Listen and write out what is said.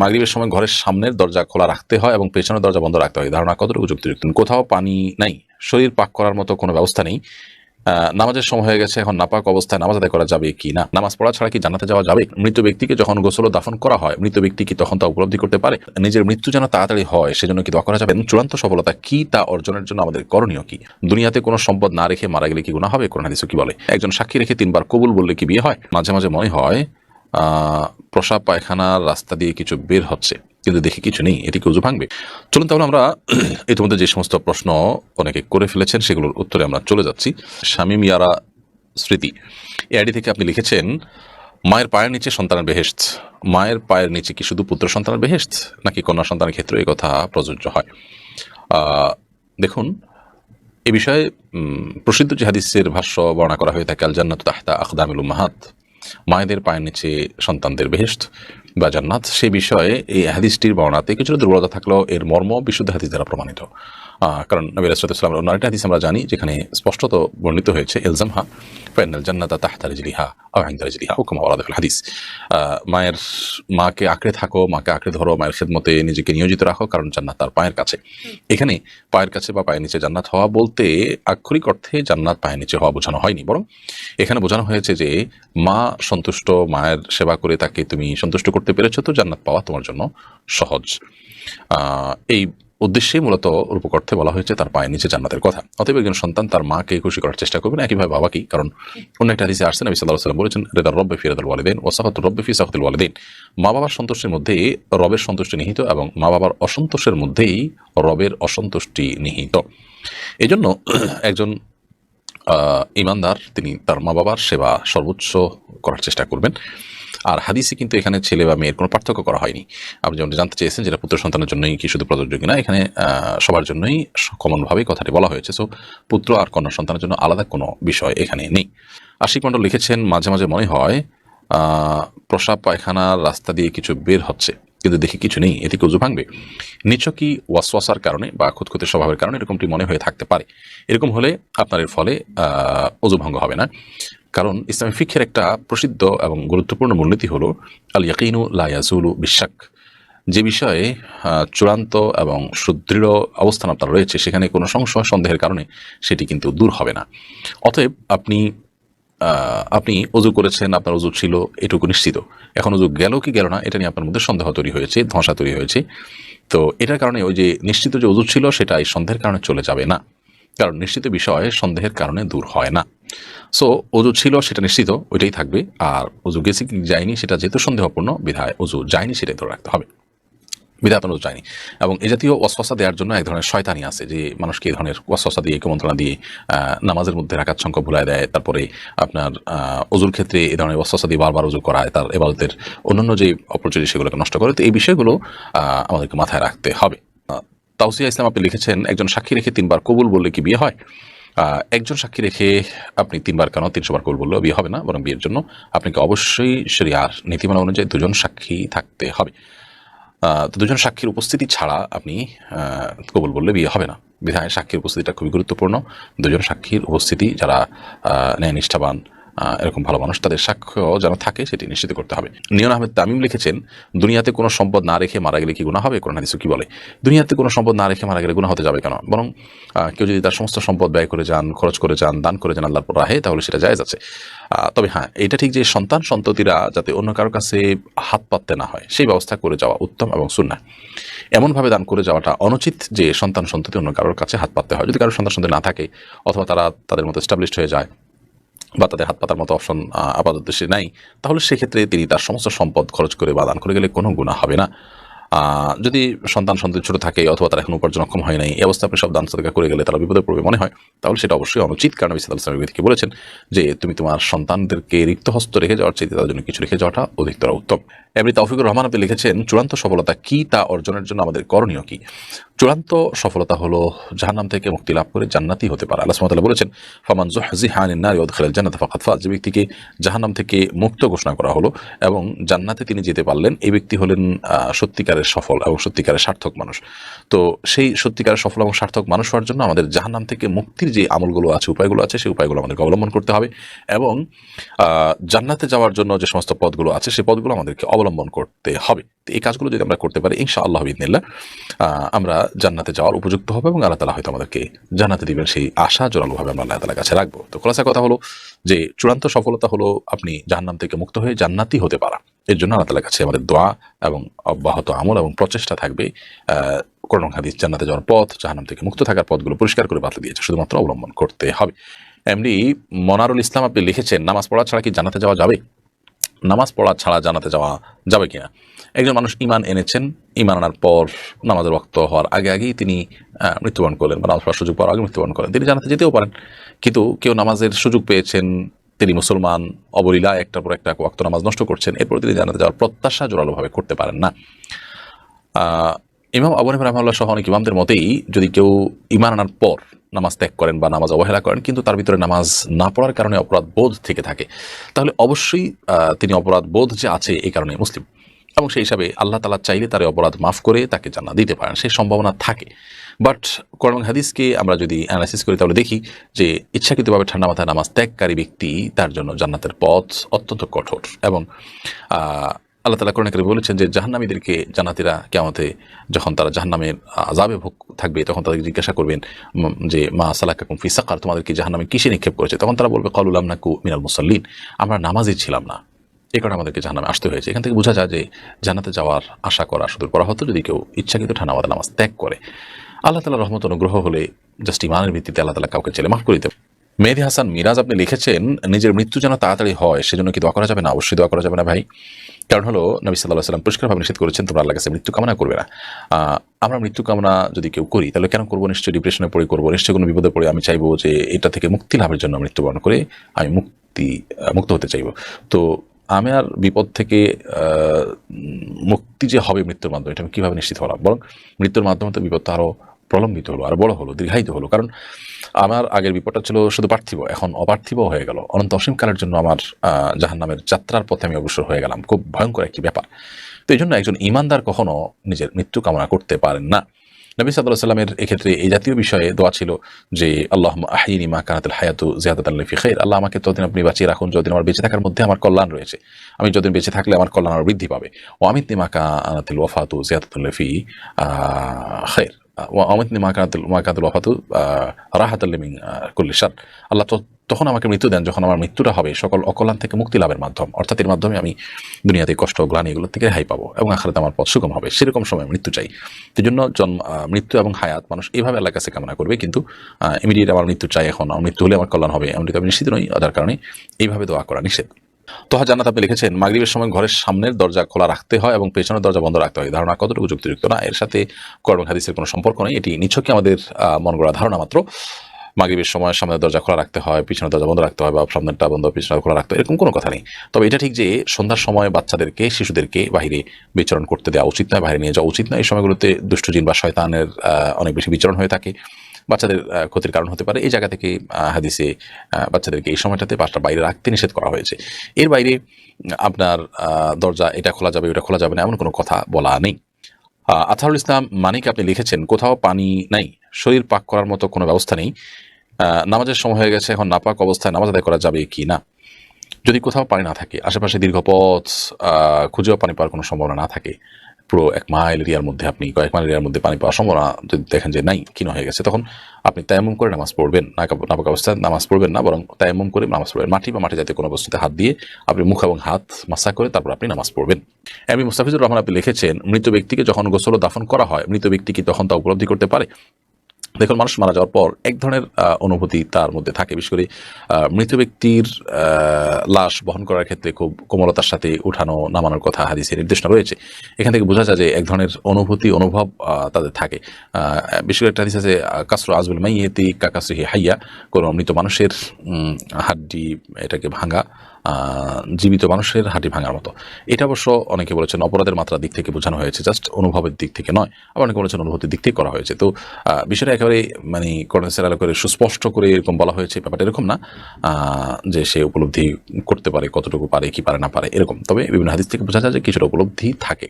মাগরিবের সময় ঘরের সামনের দরজা খোলা রাখতে হয় এবং পেছনের দরজা বন্ধ রাখতে হয়। ধারণা কতটুকু যুক্তিযুক্ত? কোথাও পানি নাই। শরীর পাক করার মতো কোনো ব্যবস্থা নেই। নামাজের সময় হয়ে গেছে, এখন নাপাক অবস্থায় নামাজ আদায় করা যাবে কি না? নামাজ পড়া ছাড়া কি জানাতে যাওয়া যাবে? মৃত ব্যক্তিকে যখন গোসল দাফন করা হয়, মৃত ব্যক্তি কি তখন তা উপলব্ধি করতে পারে? নিজের মৃত্যু যেন তাড়াতাড়ি হয়, সেজন্য কি দোয়া করা যাবে? চূড়ান্ত সফলতা কি তা অর্জনের জন্য আমাদের করণীয় কি? দুনিয়াতে কোনো সম্পদ না রেখে মারা গেলে কি গুণা হবে? কোরআন হাদিসে কি বলে? একজন সাক্ষী রেখে তিনবার কবুল বললে কি বিয়ে হয়? মাঝে মাঝে মনে হয় প্রসাব পায়খানার রাস্তা দিয়ে কিছু বের হচ্ছে, কিন্তু দেখি কিছু নেই, এটি কি উজু ভাঙবে? চলুন তাহলে আমরা ইতিমধ্যে যে সমস্ত প্রশ্ন অনেকে করে ফেলেছেন, সেগুলোর উত্তরে আমরা চলে যাচ্ছি। স্বামী মিয়ারা স্মৃতি এই আইডি থেকে আপনি লিখেছেন, মায়ের পায়ের নিচে সন্তানের বেহেস্ত মায়ের পায়ের নিচে কি শুধু পুত্র সন্তানের বেহেস্ত নাকি কন্যা সন্তানের ক্ষেত্রে এই কথা প্রযোজ্য হয়? দেখুন, এ বিষয়ে প্রসিদ্ধ যে হাদিসের ভাষ্য বর্ণনা করা হয়ে থাকে আল জান্নাত তাহতা আখদামিল উম্মাহাত। মায়েদের পায়ের নিচে সন্তানদের বেহেস্ত বা জান্নাত, সে বিষয়ে এই হাদিসটির বর্ণাতে কিছুটা দুর্বলতা থাকলেও এর মর্ম বিশুদ্ধ হাদিস দ্বারা প্রমাণিত। কারণ নবী রাসুলামের অন্য আরেকটা হাদিস আমরা জানি, যেখানে স্পষ্টত বর্ণিত হয়েছে এলজামহা ফাইনাল জান্নাতা তাহতা রিজলিহা আও ইনদা রিজলিহা, হুকুম ওয়ারাদাফিল হাদিস। মায়ের, মাকে আঁকড়ে থাকো, মাকে আঁকড়ে ধরো, মায়ের খেদমতে নিজেকে নিয়োজিত রাখো, কারণ জান্নাত তার পায়ের কাছে। এখানে পায়ের কাছে বা পায়ের নিচে জান্নাত হওয়া বলতে আক্ষরিক অর্থে জান্নাত পায়ের নিচে হওয়া বোঝানো হয়নি, বরং এখানে বোঝানো হয়েছে যে মা সন্তুষ্ট, মায়ের সেবা করে তাকে তুমি সন্তুষ্ট করতে পেরেছ তো জান্নাত পাওয়া তোমার জন্য সহজ। এই উদ্দেশ্যে মূলত রূপকর্থে বলা হয়েছে তার পায়ের নিচে জান্নাতের কথা। অতএব একজন সন্তান তার মাকে খুশি করার চেষ্টা করবেন, একইভাবে বাবাকেই কারণ অন্য একটা হাদিসে আসছেন নবী সাল্লাহ সাল্লাম বলেছেন, রেদার রব্বে ফি রেদাল ওয়ালিদিন ও সাফাত রব্বে ফি সাফাতুল ওয়ালিদিন মা বাবার সন্তুষ্টির মধ্যেই রবের সন্তুষ্টি নিহিত এবং মা বাবার অসন্তোষের মধ্যেই রবের অসন্তুষ্টি নিহিত। এই জন্য একজন ইমানদার, তিনি তার মা বাবার সেবা সর্বোচ্চ করার চেষ্টা করবেন। আর হাদিসে কিন্তু এখানে ছেলে বা মেয়ের কোনো পার্থক্য করা হয়নি। আপনি যেমন জানতে চেয়েছেন যেটা পুত্র সন্তানের জন্যই কি শুধু প্রযোজ্য কিনা, এখানে সবার জন্যই কমনভাবেই কথাটি বলা হয়েছে। সো পুত্র আর কন্যা সন্তানের জন্য আলাদা কোনো বিষয় এখানে নেই। আশিক মণ্ডল লিখেছেন, মাঝে মাঝে মনে হয় প্রসাব পায়খানার রাস্তা দিয়ে কিছু বের হচ্ছে, কিন্তু দেখি কিছু নেই এটি কি উজু ভাঙবে? নিছকই ওয়াসওয়াসার কারণে বা খুঁতখুঁতে স্বভাবের কারণে এরকমটি মনে হয়ে থাকতে পারে। এরকম হলে আপনার এর ফলে অজু ভঙ্গ হবে না। কারণ ইসলামী ফিক্ষের একটা প্রসিদ্ধ এবং গুরুত্বপূর্ণ মূলনীতি হলো আল ইয়াকিনু লা ইয়াজুলু বিশ্বাক যে বিষয়ে চূড়ান্ত এবং সুদৃঢ় অবস্থান আপনার রয়েছে, সেখানে কোনো সংশয়, সন্দেহের কারণে সেটি কিন্তু দূর হবে না। অতএব আপনি আপনি অজু করেছেন, আপনার অজু ছিল, এটুকু নিশ্চিত। এখন অজু গেল কি গেল না, এটা নিয়ে আপনার মধ্যে সন্দেহ তৈরি হয়েছে ধোঁসা তৈরি হয়েছে। তো এটার কারণে ওই যে নিশ্চিত যে অজু ছিল, সেটা এই সন্দেহের কারণে চলে যাবে না। কারণ নিশ্চিত বিষয় সন্দেহের কারণে দূর হয় না। সো অজু ছিল সেটা নিশ্চিত ওইটাই থাকবে। আর অজু গেছে যায়নি সেটা যেহেতু সন্দেহপূর্ণ বিধায় অজু যায়নি সেটাই ধরে রাখতে হবে। বিধায় আপনার অজু যায়নি। এবং এই জাতীয় ওয়াসওয়াসা দেওয়ার জন্য এক ধরনের শয়তানি আছে যে মানুষকে এই ধরনের ওয়াসওয়াসা দিয়ে কুমন্ত্রণা দিয়ে নামাজের মধ্যে রাখার সংখ্যা ভুলায় দেয় তারপরে আপনার অজুর ক্ষেত্রে এই ধরনের ওয়াসওয়াসা দিয়ে বারবার অজু করায় তার এবাদতের অন্যান্য যে অপরচুনিটি সেগুলোকে নষ্ট করে তো এই বিষয়গুলো আমাদেরকে মাথায় রাখতে হবে। আহ, তাওসিয়া ইসলাম আপনি লিখেছেন একজন সাক্ষী রেখে তিনবার কবুল বললে কি বিয়ে হয়? একজন সাক্ষী রেখে আপনি তিনবার কেন তিনশো বার কবুল বললেও বিয়ে হবে না, বরং বিয়ের জন্য আপনাকে অবশ্যই শরিয়ার নীতিমালা অনুযায়ী দুজন সাক্ষী থাকতে হবে। তো দুজন সাক্ষীর উপস্থিতি ছাড়া আপনি কবুল বললে বিয়ে হবে না। বিধায় সাক্ষীর উপস্থিতিটা খুবই গুরুত্বপূর্ণ। দুজন সাক্ষীর উপস্থিতি যারা ন্যায় নিষ্ঠাবান এরকম ভালো মানুষ, তাদের সাক্ষ্য যেন থাকে, সেটি নিশ্চিত করতে হবে। নিয়ন আহমেদ তামিম লিখেছেন, দুনিয়াতে কোনো সম্পদ না রেখে মারা গেলে কি গুণা হবে? কোরআন হাদিসে কি বলে? দুনিয়াতে কোনো সম্পদ না রেখে মারা গেলে গুণা হতে যাবে কেন? বরং কেউ যদি তার সমস্ত সম্পদ ব্যয় করে যান, খরচ করে যান, দান করে যান আল্লাহর রাহে, তাহলে সেটা জায়েজ যাচ্ছে তবে হ্যাঁ এটা ঠিক যে সন্তান সন্ততিরা যাতে অন্য কারোর কাছে হাত পাততে না হয়, সেই ব্যবস্থা করে যাওয়া উত্তম এবং সুন্না এমনভাবে দান করে যাওয়াটা অনুচিত যে সন্তান সন্ততি অন্য কারোর কাছে হাত পাততে হয়। যদি কারোর সন্তান সন্ততি না থাকে, অথবা তারা তাদের মতো এস্টাবলিশড হয়ে যায় বা তাদের হাত পাতার মতো অপশন আপাতত দেশে নাই, তাহলে সেক্ষেত্রে তিনি তার সমস্ত সম্পদ খরচ করে বা দান করে গেলে কোনো গুণা হবে না। যদি সন্তান সন্তান ছোটো থাকে অথবা তারা এখন উপার্জনক্ষম হয় নাই, এই অবস্থা আপনি সব দান সদকা করে গেলে তারা বিপদে পড়বে মনে হয়, তাহলে সেটা অবশ্যই অনুচিত। কারণ বিসাদ থেকে বলেছেন যে, তুমি তোমার সন্তানদেরকে রিক্ত হস্ত রেখে যাওয়ার চাইতে তাদের জন্য কিছু রেখে যাওয়াটা অধিকতর উত্তম। এমনি তৌফিকুর রহমান আপনি লিখেছেন, চূড়ান্ত সফলতা কী তা অর্জনের জন্য আমাদের করণীয় কি? চূড়ান্ত সফলতা হলো জাহান্নাম থেকে মুক্তি লাভ করে জান্নাতি হতে পারে। আল্লাহ সুবহানাহু বলেছেন, ফামান যুহজিহা আনিন নারি ওয়া উদখিলাল জান্নাতা ফাকাদ ফাজ। যে ব্যক্তিকে জাহান্নাম থেকে মুক্ত ঘোষণা করা হলো এবং জান্নাতে তিনি যেতে পারলেন, এই ব্যক্তি হলেন সত্যিকারের সফল এবং সত্যিকারের সার্থক মানুষ। তো সেই সত্যিকারের সফল এবং সার্থক মানুষ হওয়ার জন্য আমাদের জাহান্নাম থেকে মুক্তির যে আমলগুলো আছে, উপায়গুলো আছে, সেই উপায়গুলো আমাদেরকে অবলম্বন করতে হবে এবং জান্নাতে যাওয়ার জন্য যে সমস্ত পদগুলো আছে, সেই পদগুলো আমাদেরকে অবলম্বন করতে হবে। এই কাজগুলো যদি আমরা করতে পারি ইনশা আল্লাহ আমরা জান্নাতে যাওয়ার উপযুক্ত হবে এবং আল্লাহ তালা হয়তো আমাদেরকে জান্নাতে দিবেন সেই আশা জোরালোভাবে আমরা আল্লাহ তালার কাছে রাখব। তো খোলাসা কথা হলো যে চূড়ান্ত সফলতা হলো আপনি জাহান্নাম থেকে মুক্ত হয়ে জান্নাতি হতে পারা। এর জন্য আল্লাহ তালার কাছে আমাদের দোয়া এবং অব্যাহত আমল এবং প্রচেষ্টা থাকবে। করোনা হাদিস জান্নাতে যাওয়ার পথ, জাহান্নাম থেকে মুক্ত থাকার পথগুলো পরিষ্কার করে বাতলে দিয়েছে, শুধুমাত্র অবলম্বন করতে হবে। এমনি মনারুল ইসলাম আপনি লিখেছেন, নামাজ পড়া ছাড়া কি জানাতে যাওয়া যাবে? নামাজ পড়া ছাড়া জানাতে যাওয়া যাবে কিনা? একজন মানুষ ইমান এনেছেন ইমান আনার পর নামাজের রক্ত হওয়ার আগে আগেই তিনি মৃত্যুবরণ করলেন বা নামাজ পড়ার সুযোগ পাওয়ার আগে মৃত্যুবরণ করেন। তিনি জানাতে যেতেও পারেন, কিন্তু কেউ নামাজের সুযোগ পেয়েছেন, তিনি মুসলমান, অবলীলা, একটার পর একটা ওয়াক্ত নামাজ নষ্ট করছেন, এরপর তিনি জানাতে যাওয়ার প্রত্যাশা জোরালোভাবে করতে পারেন না। ইমাম আবু হানিফা রহমাল্লাহ সহ অনেক ইমামদের মতেই যদি কেউ ইমান আনার পর নামাজ ত্যাগ করেন বা নামাজ অবহেলা করেন, কিন্তু তার ভিতরে নামাজ না পড়ার কারণে অপরাধ বোধ থেকে থাকে, তাহলে অবশ্যই তিনি অপরাধ বোধ যে আছে এই কারণে মুসলিম। এবং সেই হিসাবে আল্লাহ তালা চাইলে তার অপরাধ মাফ করে তাকে জানা দিতে পারেন, সেই সম্ভাবনা থাকে। বাট করম হাদিসকে আমরা যদি অ্যানালাইসিস করি, তাহলে দেখি যে ইচ্ছাকৃতভাবে ঠান্ডা মাথায় নামাজ ত্যাগকারী ব্যক্তি তার জন্য জান্নাতের পথ অত্যন্ত কঠোর এবং আল্লাহ তালা কোরআন কারিমে বলেছেন যে জাহান্নামীদেরকে জান্নাতিরা কেমতে যখন তারা জাহান্নামের আজাবে ভোগ থাকবে, তখন তাদেরকে জিজ্ঞাসা করবেন যে মা সালাকাকুম ফি সাকার, তোমাদেরকে জাহান্নামে কিসে নিক্ষেপ করেছে? তখন তারা বলবে কলুলাম নাকু মিনাল মুসাল্লিন। আমরা নামাজই ছিলাম না। এই কারণে আমাদেরকে জাহান্নামে আসতে হয়েছে। এখান থেকে বোঝা যায় যে জান্নাতে যাওয়ার আশা করা সুদূর করা হতো যদি কেউ ইচ্ছাকৃত ঠান্ডা নামাজ ত্যাগ করে। আল্লাহ তালা রহমত অনুগ্রহ হলে জাস্ট ইমানের ভিত্তিতে আল্লাহ তালা কাউকে ছেলে মাফ করে দিতে মেহেদি হাসান মিরাজ আপনি লিখেছেন, নিজের মৃত্যু যেন তাড়াতাড়ি হয়, সেজন্য কি দোয়া করা যাবে না? অবশ্যই দোয়া করা যাবে না ভাই। কারণ হলো নবী সাল্লাহ সাল্লাম পরিষ্কারভাবে নিষেধ করেছেন, তোমরা আল্লাহ কাছে মৃত্যু কামনা করবে না। আমরা মৃত্যু কামনা যদি কেউ করি, তাহলে কেন করব? নিশ্চয়ই ডিপ্রেশনে পড়ে, করব? নিশ্চয়ই কোনো বিপদে পড়ে, আমি চাইব যে এটা থেকে মুক্তি লাভের জন্য মৃত্যুবরণ করে, আমি মুক্তি মুক্ত হতে চাইব। তো আমি আর বিপদ থেকে মুক্তি যে হবে মৃত্যুর মাধ্যমে, এটা আমি কীভাবে নিশ্চিত হলাম? বরং মৃত্যুর মাধ্যমে তো বিপদটা আরও প্রলম্বিত হলো আর বড় হলো, দীর্ঘায়িত হলো। কারণ আমার আগের বিপদটা ছিল শুধু পার্থিব, এখন অপার্থিব হয়ে গেল। অনন্ত অসীমকালের জন্য আমার জাহান নামের যাত্রার পথে আমি অগ্রসর হয়ে গেলাম। খুব ভয়ঙ্কর একটি ব্যাপার। তো এই জন্য একজন ইমানদার কখনো নিজের মৃত্যু কামনা করতে পারেন না। নবী সাল্লাহ সাল্লামের এক্ষেত্রে এই জাতীয় বিষয়ে দোয়া ছিল যে আল্লাহ আহিনী মা কানাতুল হায়াতু জিয়াদাত আল্লাহ ফিখের আল্লাহ আমাকে ততদিন আপনি বাঁচিয়ে রাখুন, যতদিন আমার বেঁচে থাকার মধ্যে আমার কল্যাণ রয়েছে। আমি যতদিন বেঁচে থাকলে আমার কল্যাণ আরও বৃদ্ধি পাবে। ও আমিত মা কানাতুল ওয়াফাতু জিয়াদাতুল্লাহ ফি খের অমিতনি মা কানাতুল মা কানাতুল ওয়াফাতু রাহাতুল্লিমিং কুল্লিশার আল্লাহ তো তখন আমাকে মৃত্যু দেন যখন আমার মৃত্যুটা হবে সকল অকল্যাণ থেকে মুক্তি লাভের মাধ্যম। অর্থাৎ এর মাধ্যমে আমি দুনিয়াতে কষ্ট, গ্লানি এগুলো থেকে হাই পাবো এবং আখারাতে আমার পথ সুগম হবে। সেরকম সময় মৃত্যু চাই। সেই জন্য জন্ম মৃত্যু এবং হায়াত মানুষ এইভাবে আল্লাহর কাছে কামনা করবে। কিন্তু ইমিডিয়েট আমার মৃত্যু চাই এখন, আমার মৃত্যু হলে আমার কল্যাণ হবে, এমনটি আমি নিশ্চিত নই। যার কারণে এইভাবে দোয়া করা নিষেধ। তোহা জান্নাত আপনি লিখেছেন, মাগরিবের সময় ঘরের সামনের দরজা খোলা রাখতে হয় এবং পেছনের দরজা বন্ধ রাখতে হয়। ধারণা কতটুকু যুক্তিযুক্ত না? এর সাথে কর্ম হাদিসের কোনো সম্পর্ক নেই। এটি নিছকই আমাদের মন গড়া ধারণা মাত্র। মাগরিবের সময় সামনের দরজা খোলা রাখতে হয়, পিছনের দরজা বন্ধ রাখতে হয় বা সামনেরটা বন্ধ, পিছনের খোলা রাখতে হয়, এরকম কোনো কথা নেই। তবে এটা ঠিক যে সন্ধ্যার সময় বাচ্চাদেরকে, শিশুদেরকে বাইরে বিচরণ করতে দেওয়া উচিত নয় বাইরে নিয়ে যাওয়া উচিত নয়। এই সময়গুলোতে দুষ্টজিন বা শয়তানের অনেক বেশি বিচরণ হয়ে থাকে। বাচ্চাদের ক্ষতির কারণ হতে পারে। এই জায়গা থেকে হাদিসে বাচ্চাদেরকে এই সময়টাতে বাসটা বাইরে রাখতে নিষেধ করা হয়েছে। এর বাইরে আপনার দরজা এটা খোলা যাবে ওটা খোলা যাবে না এমন কোনো কথা বলা নেই। আহ, ইসলাম মানিক আপনি লিখেছেন কোথাও পানি নাই শরীর পাক করার মতো কোনো ব্যবস্থা নেই। নামাজের সময় হয়ে গেছে এখন নাপাক অবস্থায় নামাজ আদায় করা যাবে কি না? যদি কোথাও পানি না থাকে আশেপাশে দীর্ঘ পথ খুঁজেও পানি পাওয়ার কোনো সম্ভাবনা না থাকে পুরো এক মাইল এরিয়ার মধ্যে আপনি, কয়েক মাইল এরিয়ার মধ্যে পানি পাওয়ার সম্ভাবনা যদি দেখেন যে নাই কিনো হয়ে গেছে, তখন আপনি তায়ামুম করে নামাজ পড়বেন। না নাপাক অবস্থায় নামাজ পড়বেন না, বরং তায়ামুম করে নামাজ পড়বেন। মাটি বা মাটি জাতীয় কোনো বস্তুতে হাত দিয়ে আপনি মুখ এবং হাত মাসা করে তারপর আপনি নামাজ পড়বেন। এমনি মুস্তাফিজুর রহমান আপনি লিখেছেন, মৃত ব্যক্তিকে যখন গোসল দাফন করা হয়, মৃত ব্যক্তি কি তখন তা উপলব্ধি করতে পারে? দেখুন, মানুষ মারা যাওয়ার পর এক ধরনের অনুভূতি তার মধ্যে থাকে। বিশেষ করে মৃত ব্যক্তির লাশ বহন করার ক্ষেত্রে খুব কোমলতার সাথে উঠানো, নামানোর কথা হাদিসের নির্দেশনা রয়েছে। এখান থেকে বোঝা যায় যে এক ধরনের অনুভূতি, অনুভব তাদের থাকে। বিশেষ করে একটা হাদিস আছে কাসর আজবুল মাইয়েতি কাকাসরি হাইয়া। কোনো মৃত মানুষের হাড্ডি এটাকে ভাঙা জীবিত মানুষের হাঁটি ভাঙার মতো। এটা অবশ্য অনেকে বলেছেন অপরাধের মাত্রার দিক থেকে বোঝানো হয়েছে জাস্ট অনুভবের দিক থেকে নয়। আবার অনেকে বলেছেন অনুভূতির দিক থেকে করা হয়েছে। তো বিষয়টা একেবারে মানে কর্নেসের আলো করে সুস্পষ্ট করে এরকম বলা হয়েছে, ব্যাপারটা এরকম না যে সে উপলব্ধি করতে পারে, কতটুকু পারে, কি পারে, না পারে, এরকম। তবে বিভিন্ন হাদিস থেকে বোঝা যায় যে কিছুটা উপলব্ধি থাকে।